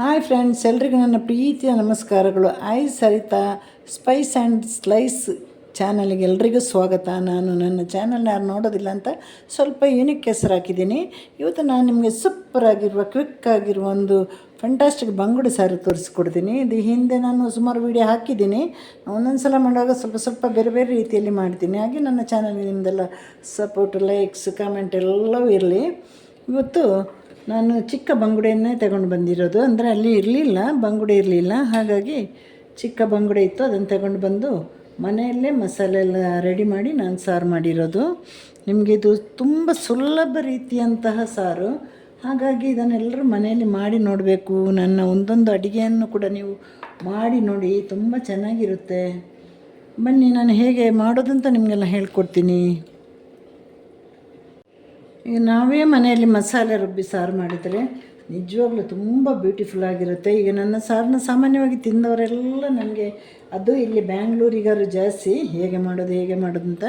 Hi friends, ಎಲ್ರಿಗೂ ನನ್ನ ಪ್ರೀತಿಯ ನಮಸ್ಕಾರಗಳು. I Sarita spice and slice ಚಾನಲ್ಗೆ ಎಲ್ರಿಗೂ ಸ್ವಾಗತ. ನಾನು ನನ್ನ ಚಾನಲ್ನ ಯಾರು ನೋಡೋದಿಲ್ಲ ಅಂತ ಸ್ವಲ್ಪ ಯೂನಿಕ್ ಹೆಸರು ಹಾಕಿದ್ದೀನಿ. ಇವತ್ತು ನಾನು ನಿಮಗೆ ಸೂಪರ್ ಆಗಿರುವ ಕ್ವಿಕ್ ಆಗಿರುವ ಒಂದು ಫಂಟಾಸ್ಟಿಕ್ ಬಂಗುಡೆ ಸಾರು ತೋರಿಸ್ಕೊಡ್ತೀನಿ. ಇದು ಹಿಂದೆ ನಾನು ಸುಮಾರು ವೀಡಿಯೋ ಹಾಕಿದ್ದೀನಿ. ಒಂದೊಂದು ಸಲ ಮಾಡುವಾಗ ಸ್ವಲ್ಪ ಸ್ವಲ್ಪ ಬೇರೆ ಬೇರೆ ರೀತಿಯಲ್ಲಿ ಮಾಡ್ತೀನಿ. ಹಾಗೆ ನನ್ನ ಚಾನಲ್ಗೆ ನಿಮ್ಮದೆಲ್ಲ ಸಪೋರ್ಟ್ ಲೈಕ್ಸ್ ಕಾಮೆಂಟ್ ಎಲ್ಲವೂ ಇರಲಿ. ಇವತ್ತು ನಾನು ಚಿಕ್ಕ ಬಂಗುಡೆಯನ್ನೇ ತಗೊಂಡು ಬಂದಿರೋದು. ಅಂದರೆ ಅಲ್ಲಿ ಇರಲಿಲ್ಲ, ಬಂಗುಡೆ ಇರಲಿಲ್ಲ. ಹಾಗಾಗಿ ಚಿಕ್ಕ ಬಂಗುಡೆ ಇತ್ತು, ಅದನ್ನು ತಗೊಂಡು ಬಂದು ಮನೆಯಲ್ಲೇ ಮಸಾಲೆ ಎಲ್ಲ ರೆಡಿ ಮಾಡಿ ನಾನು ಸಾರು ಮಾಡಿರೋದು. ನಿಮಗೆ ಇದು ತುಂಬ ಸುಲಭ ರೀತಿಯಂತಹ ಸಾರು. ಹಾಗಾಗಿ ಇದನ್ನೆಲ್ಲರೂ ಮನೆಯಲ್ಲಿ ಮಾಡಿ ನೋಡಬೇಕು. ನನ್ನ ಒಂದೊಂದು ಅಡುಗೆಯನ್ನು ಕೂಡ ನೀವು ಮಾಡಿ ನೋಡಿ, ತುಂಬ ಚೆನ್ನಾಗಿರುತ್ತೆ. ಬನ್ನಿ, ನಾನು ಹೇಗೆ ಮಾಡೋದಂತ ನಿಮಗೆಲ್ಲ ಹೇಳ್ಕೊಡ್ತೀನಿ. ಈಗ ನಾವೇ ಮನೆಯಲ್ಲಿ ಮಸಾಲೆ ರುಬ್ಬಿ ಸಾರು ಮಾಡಿದರೆ ನಿಜವಾಗ್ಲೂ ತುಂಬ ಬ್ಯೂಟಿಫುಲ್ ಆಗಿರುತ್ತೆ. ಈಗ ನನ್ನ ಸಾರನ್ನ ಸಾಮಾನ್ಯವಾಗಿ ತಿಂದವರೆಲ್ಲ ನನಗೆ ಅದು ಇಲ್ಲಿ ಬ್ಯಾಂಗ್ಳೂರಿಗಾರು ಜಾಸ್ತಿ ಹೇಗೆ ಮಾಡೋದು ಹೇಗೆ ಮಾಡೋದು ಅಂತ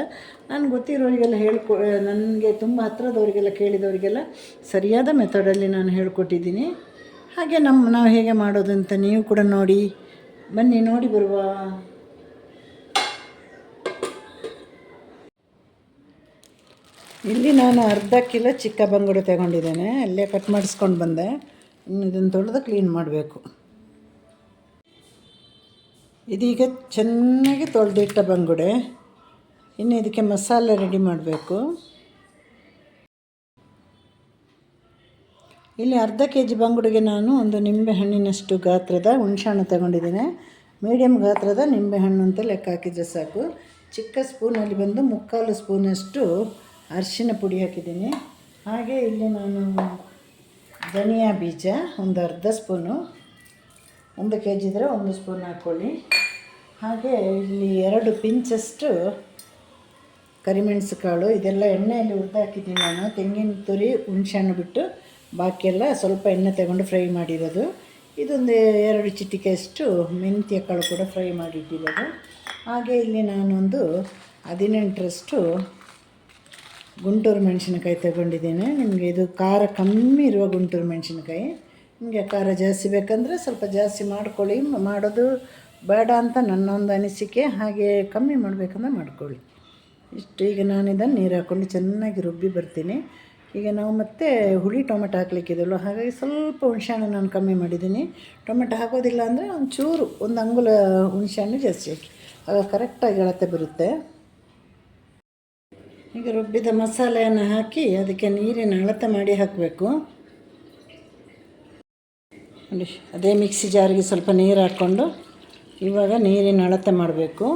ನಾನು ಗೊತ್ತಿರೋರಿಗೆಲ್ಲ ಹೇಳ್ಕೊ, ನನಗೆ ತುಂಬ ಹತ್ರದವರಿಗೆಲ್ಲ ಕೇಳಿದವರಿಗೆಲ್ಲ ಸರಿಯಾದ ಮೆಥಡಲ್ಲಿ ನಾನು ಹೇಳ್ಕೊಟ್ಟಿದ್ದೀನಿ. ಹಾಗೆ ನಮ್ಮ, ನಾವು ಹೇಗೆ ಮಾಡೋದು ಅಂತ ನೀವು ಕೂಡ ನೋಡಿ. ಬನ್ನಿ, ನೋಡಿ ಬರುವ. ಇಲ್ಲಿ ನಾನು ಅರ್ಧ ಕಿಲೋ ಚಿಕ್ಕ ಬಂಗುಡೆ ತಗೊಂಡಿದ್ದೇನೆ, ಅಲ್ಲೇ ಕಟ್ ಮಾಡಿಸ್ಕೊಂಡು ಬಂದೆ. ಇನ್ನು ಇದನ್ನು ತೊಳೆದು ಕ್ಲೀನ್ ಮಾಡಬೇಕು. ಇದೀಗ ಚೆನ್ನಾಗಿ ತೊಳೆದಿಟ್ಟ ಬಂಗುಡೆ. ಇನ್ನು ಇದಕ್ಕೆ ಮಸಾಲೆ ರೆಡಿ ಮಾಡಬೇಕು. ಇಲ್ಲಿ ಅರ್ಧ ಕೆ ಜಿ ಬಂಗುಡೆಗೆ ನಾನು ಒಂದು ನಿಂಬೆ ಹಣ್ಣಿನಷ್ಟು ಗಾತ್ರದ ಹುಣಸೆಹಣ್ಣು ತಗೊಂಡಿದ್ದೇನೆ. ಮೀಡಿಯಮ್ ಗಾತ್ರದ ನಿಂಬೆಹಣ್ಣು ಅಂತ ಲೆಕ್ಕ ಹಾಕಿದ್ರೆ ಸಾಕು. ಚಿಕ್ಕ ಸ್ಪೂನಲ್ಲಿ ಬಂದು ಮುಕ್ಕಾಲು ಸ್ಪೂನಷ್ಟು ಅರಿಶಿನ ಪುಡಿ ಹಾಕಿದ್ದೀನಿ. ಹಾಗೆ ಇಲ್ಲಿ ನಾನು ಧನಿಯಾ ಬೀಜ, ಒಂದು ಅರ್ಧ ಸ್ಪೂನು, ಒಂದು ಕೆ ಜಿ ಇದ್ದರೆ ಒಂದು ಸ್ಪೂನ್ ಹಾಕ್ಕೊಳ್ಳಿ ಹಾಗೆ ಇಲ್ಲಿ ಎರಡು ಪಿಂಚಷ್ಟು ಕರಿಮೆಣಸು ಕಾಳು ಇದೆಲ್ಲ ಎಣ್ಣೆಯಲ್ಲಿ ಹಾಕಿದ್ದೀನಿ ನಾನು. ತೆಂಗಿನ ತುರಿ, ಹುಣಸೆಹಣ್ಣು ಬಿಟ್ಟು ಬಾಕಿಯೆಲ್ಲ ಸ್ವಲ್ಪ ಎಣ್ಣೆ ತಗೊಂಡು ಫ್ರೈ ಮಾಡಿರೋದು. ಇದೊಂದು ಎರಡು ಚಿಟಿಕೆಯಷ್ಟು ಮೆಂತ್ಯ ಕಾಳು ಕೂಡ ಫ್ರೈ ಮಾಡಿಟ್ಟಿರೋದು. ಹಾಗೆ ಇಲ್ಲಿ ನಾನೊಂದು ಹದಿನೆಂಟರಷ್ಟು ಗುಂಟೂರು ಮೆಣಸಿನಕಾಯಿ ತಗೊಂಡಿದ್ದೀನಿ. ನಿಮಗೆ ಇದು ಖಾರ ಕಮ್ಮಿ ಇರುವ ಗುಂಟೂರು ಮೆಣಸಿನಕಾಯಿ. ನಿಮಗೆ ಖಾರ ಜಾಸ್ತಿ ಬೇಕಂದರೆ ಸ್ವಲ್ಪ ಜಾಸ್ತಿ ಮಾಡ್ಕೊಳ್ಳಿ. ಮಾಡೋದು ಬೇಡ ಅಂತ ನನ್ನೊಂದು ಅನಿಸಿಕೆ. ಹಾಗೆ ಕಮ್ಮಿ ಮಾಡಬೇಕಂದ್ರೆ ಮಾಡ್ಕೊಳ್ಳಿ. ಇಷ್ಟು ಈಗ ನಾನು ಇದನ್ನು ನೀರು ಹಾಕ್ಕೊಂಡು ಚೆನ್ನಾಗಿ ರುಬ್ಬಿ ಬರ್ತೀನಿ. ಈಗ ನಾವು ಮತ್ತೆ ಹುಳಿ ಟೊಮೆಟೊ ಹಾಕ್ಲಿಕ್ಕಿದ್ದಲ್ಲ ಹಾಗಾಗಿ ಸ್ವಲ್ಪ ಹುಣಸೆಹಣ್ಣು ನಾನು ಕಮ್ಮಿ ಮಾಡಿದ್ದೀನಿ. ಟೊಮೆಟೊ ಹಾಕೋದಿಲ್ಲ ಅಂದರೆ ಒಂದು ಚೂರು ಒಂದು ಅಂಗುಲ ಹುಣಸೆಹಣ್ಣು ಜಾಸ್ತಿ ಹಾಕಿ. ಆಗ ಕರೆಕ್ಟಾಗಿ ಅಳತೆ ಬರುತ್ತೆ. ಈಗ ರುಬ್ಬಿದ ಮಸಾಲೆಯನ್ನು ಹಾಕಿ ಅದಕ್ಕೆ ನೀರಿನ ಅಳತೆ ಮಾಡಿ ಹಾಕಬೇಕು. ನೋಡಿ ಅದೇ ಮಿಕ್ಸಿ ಜಾರಿಗೆ ಸ್ವಲ್ಪ ನೀರು ಹಾಕ್ಕೊಂಡು ಇವಾಗ ನೀರಿನ ಅಳತೆ ಮಾಡಬೇಕು.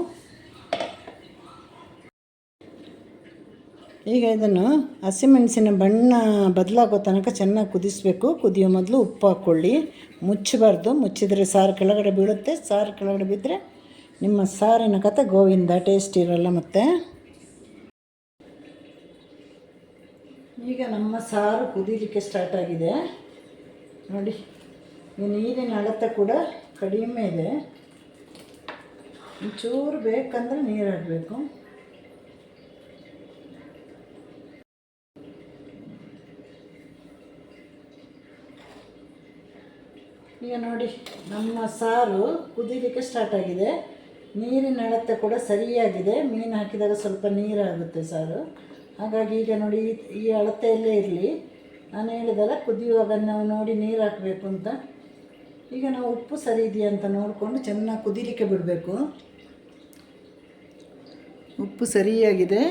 ಈಗ ಇದನ್ನು ಹಸಿಮೆಣಸಿನ ಬಣ್ಣ ಬದಲಾಗೋ ತನಕ ಚೆನ್ನಾಗಿ ಕುದಿಸಬೇಕು. ಕುದಿಯೋ ಮೊದಲು ಉಪ್ಪು ಹಾಕ್ಕೊಳ್ಳಿ. ಮುಚ್ಚಬಾರ್ದು. ಮುಚ್ಚಿದರೆ ಸಾರು ಕೆಳಗಡೆ ಬೀಳುತ್ತೆ. ಸಾರು ಕೆಳಗಡೆ ಬಿದ್ದರೆ ನಿಮ್ಮ ಸಾರಿನ ಕತೆ ಗೋವಿಂದ, ಟೇಸ್ಟ್ ಇರೋಲ್ಲ ಮತ್ತು. ಈಗ ನಮ್ಮ ಸಾರು ಕುದೀಲಿಕ್ಕೆ ಸ್ಟಾರ್ಟ್ ಆಗಿದೆ. ನೋಡಿ ನೀರಿನ ಅಳತೆ ಕೂಡ ಕಡಿಮೆ ಇದೆ. ಒಂಚೂರು ಬೇಕಂದ್ರೆ ನೀರು ಹಾಕಬೇಕು. ಈಗ ನೋಡಿ, ನಮ್ಮ ಸಾರು ಕುದೀಲಿಕ್ಕೆ ಸ್ಟಾರ್ಟ್ ಆಗಿದೆ. ನೀರಿನ ಅಳತೆ ಕೂಡ ಸರಿಯಾಗಿದೆ. ಮೀನು ಹಾಕಿದಾಗ ಸ್ವಲ್ಪ ನೀರಾಗುತ್ತೆ ಸಾರು. ಹಾಗಾಗಿ ಈಗ ನೋಡಿ ಈ ಅಳತೆಯಲ್ಲೇ ಇರಲಿ. ನಾನು ಹೇಳಿದಲ್ಲ ಕುದಿಯುವಾಗ ನಾವು ನೋಡಿ ನೀರು ಹಾಕಬೇಕು ಅಂತ. ಈಗ ನಾವು ಉಪ್ಪು ಸರಿ ಇದೆಯಾ ಅಂತ ನೋಡಿಕೊಂಡು ಚೆನ್ನಾಗಿ ಕುದಿಲಿಕ್ಕೆ ಬಿಡಬೇಕು. ಉಪ್ಪು ಸರಿಯಾಗಿದೆ.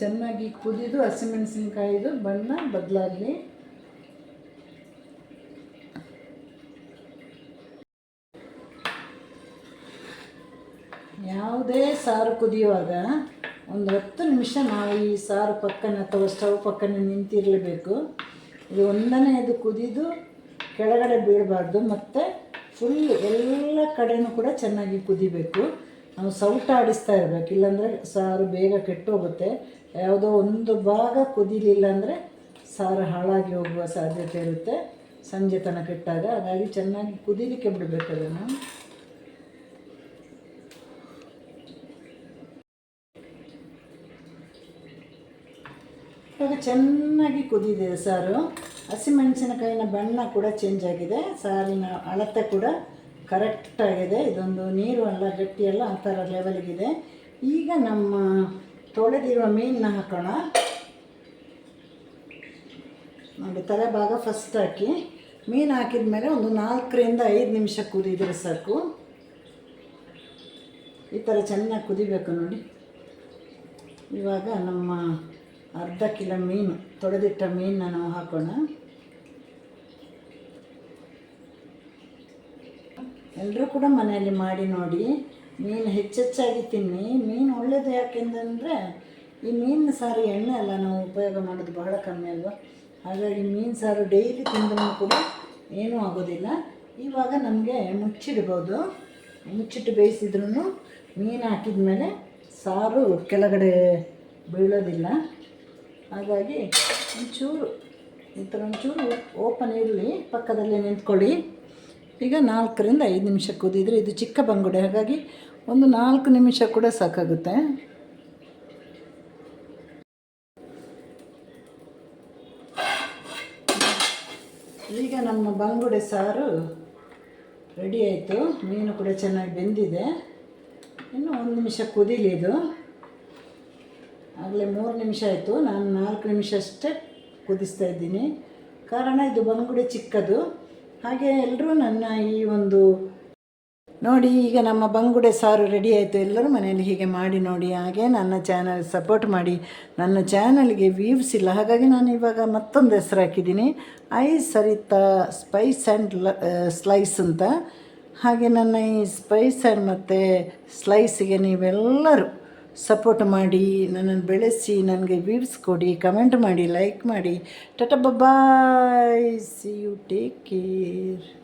ಚೆನ್ನಾಗಿ ಕುದಿದು ಹಸಿಮೆಣಸಿನ್ಕಾಯಿದು ಬಣ್ಣ ಬದಲಾಗಲಿ. ಯಾವುದೇ ಸಾರು ಕುದಿಯುವಾಗ ಒಂದು ಹತ್ತು ನಿಮಿಷ ನಾವು ಈ ಸಾರು ಪಕ್ಕನ ಅಥವಾ ಸ್ಟವ್ ಪಕ್ಕನ ನಿಂತಿರಲೇಬೇಕು. ಇದು ಒಂದನೇ ಇದು ಕುದಿದು ಕೆಳಗಡೆ ಬೀಳಬಾರ್ದು. ಮತ್ತು ಫುಲ್ ಎಲ್ಲ ಕಡೆಯೂ ಕೂಡ ಚೆನ್ನಾಗಿ ಕುದಿಬೇಕು. ನಾವು ಸೌಟ ಆಡಿಸ್ತಾ ಇರಬೇಕು. ಇಲ್ಲಾಂದರೆ ಸಾರು ಬೇಗ ಕೆಟ್ಟೋಗುತ್ತೆ. ಯಾವುದೋ ಒಂದು ಭಾಗ ಕುದಿಲಿಲ್ಲ ಅಂದರೆ ಸಾರು ಹಾಳಾಗಿ ಹೋಗುವ ಸಾಧ್ಯತೆ ಇರುತ್ತೆ. ಸಂಜೆ ತನಕ ಇಟ್ಟಾಗ. ಹಾಗಾಗಿ ಚೆನ್ನಾಗಿ ಕುದಿಲಿಕ್ಕೆ ಬಿಡಬೇಕು ಅದನ್ನು. ಇವಾಗ ಚೆನ್ನಾಗಿ ಕುದಿದೆ ಸಾರು. ಹಸಿಮೆಣಸಿನಕಾಯಿನ ಬಣ್ಣ ಕೂಡ ಚೇಂಜ್ ಆಗಿದೆ. ಸಾರಿನ ಅಳತೆ ಕೂಡ ಕರೆಕ್ಟ್ ಆಗಿದೆ. ಇದೊಂದು ನೀರು ಅಲ್ಲ, ಗಟ್ಟಿ ಅಲ್ಲ, ಆ ಥರ ಲೆವೆಲ್ಗಿದೆ ಈಗ ನಮ್ಮ ತೊಳೆದಿರುವ ಮೀನನ್ನ ಹಾಕೋಣ. ನೋಡಿ ತಲೆ ಭಾಗ ಫಸ್ಟ್ ಹಾಕಿ. ಮೀನು ಹಾಕಿದ ಮೇಲೆ ಒಂದು ನಾಲ್ಕರಿಂದ ಐದು ನಿಮಿಷ ಕುದಿದ್ರೆ ಸಾಕು. ಈ ಥರ ಚೆನ್ನಾಗಿ ಕುದಿಬೇಕು ನೋಡಿ. ಇವಾಗ ನಮ್ಮ ಅರ್ಧ ಕಿಲೋ ಮೀನು ತೊಳೆದಿಟ್ಟ ಮೀನನ್ನ ನಾವು ಹಾಕೋಣ. ಎಲ್ಲರೂ ಕೂಡ ಮನೆಯಲ್ಲಿ ಮಾಡಿ ನೋಡಿ, ಮೀನು ಹೆಚ್ಚೆಚ್ಚಾಗಿ ತಿನ್ನಿ. ಮೀನು ಒಳ್ಳೆಯದು ಯಾಕೆಂದ್ರೆ, ಈ ಮೀನು ಸಾರು ಎಣ್ಣೆ ಅಲ್ಲ, ನಾವು ಉಪಯೋಗ ಮಾಡೋದು ಬಹಳ ಕಮ್ಮಿ ಅಲ್ವಾ? ಹಾಗಾಗಿ ಮೀನು ಸಾರು ಡೈಲಿ ತಿಂದ್ರೂ ಕೂಡ ಏನೂ ಆಗೋದಿಲ್ಲ. ಇವಾಗ ನಮಗೆ ಮುಚ್ಚಿಡ್ಬೋದು. ಮುಚ್ಚಿಟ್ಟು ಬೇಯಿಸಿದ್ರೂ ಮೀನು ಹಾಕಿದ ಮೇಲೆ ಸಾರು ಕೆಳಗಡೆ ಬೀಳೋದಿಲ್ಲ. ಹಾಗಾಗಿ ಒಂಚೂರು ಈ ಥರ ಒಂಚೂರು ಓಪನ್ ಇರಲಿ, ಪಕ್ಕದಲ್ಲೇ ನಿಂತ್ಕೊಳ್ಳಿ. ಈಗ ನಾಲ್ಕರಿಂದ ಐದು ನಿಮಿಷ ಕುದಿದ್ರೆ ಇದು ಚಿಕ್ಕ ಬಂಗುಡೆ. ಹಾಗಾಗಿ ಒಂದು ನಾಲ್ಕು ನಿಮಿಷ ಕೂಡ ಸಾಕಾಗುತ್ತೆ. ಈಗ ನಮ್ಮ ಬಂಗುಡೆ ಸಾರು ರೆಡಿ ಆಯಿತು. ಮೀನು ಕೂಡ ಚೆನ್ನಾಗಿ ಬೆಂದಿದೆ. ಇನ್ನು ಒಂದು ನಿಮಿಷ ಕುದೀಲಿ ಇದು. ಆಗಲೇ ಮೂರು ನಿಮಿಷ ಆಯಿತು. ನಾನು ನಾಲ್ಕು ನಿಮಿಷ ಅಷ್ಟೇ ಕುದಿಸ್ತಾ ಇದ್ದೀನಿ. ಕಾರಣ ಇದು ಬಂಗುಡೆ ಚಿಕ್ಕದು. ಹಾಗೆ ಎಲ್ಲರೂ ನನ್ನ ಈ ಒಂದು ನೋಡಿ, ಈಗ ನಮ್ಮ ಬಂಗುಡೆ ಸಾರು ರೆಡಿ ಆಯಿತು. ಎಲ್ಲರೂ ಮನೆಯಲ್ಲಿ ಹೀಗೆ ಮಾಡಿ ನೋಡಿ, ಹಾಗೆ ನನ್ನ ಚಾನಲ್ ಸಪೋರ್ಟ್ ಮಾಡಿ. ನನ್ನ ಚಾನಲ್ಗೆ ವ್ಯೂವ್ಸ್ ಇಲ್ಲ. ಹಾಗಾಗಿ ನಾನು ಇವಾಗ ಮತ್ತೊಂದು ಹೆಸರು ಹಾಕಿದ್ದೀನಿ. I Sarita spice and slice ಅಂತ. ಹಾಗೆ ನನ್ನ ಈ ಸ್ಪೈಸ್ ಆ್ಯಂಡ್ ಮತ್ತು ಸ್ಲೈಸಿಗೆ ನೀವೆಲ್ಲರೂ ಸಪೋರ್ಟ್ ಮಾಡಿ, ನನ್ನನ್ನು ಬೆಳೆಸಿ, ನನಗೆ ವ್ಯೂಸ್ ಕೊಡಿ ಕಮೆಂಟ್ ಮಾಡಿ ಲೈಕ್ ಮಾಡಿ. Tata bye see you take care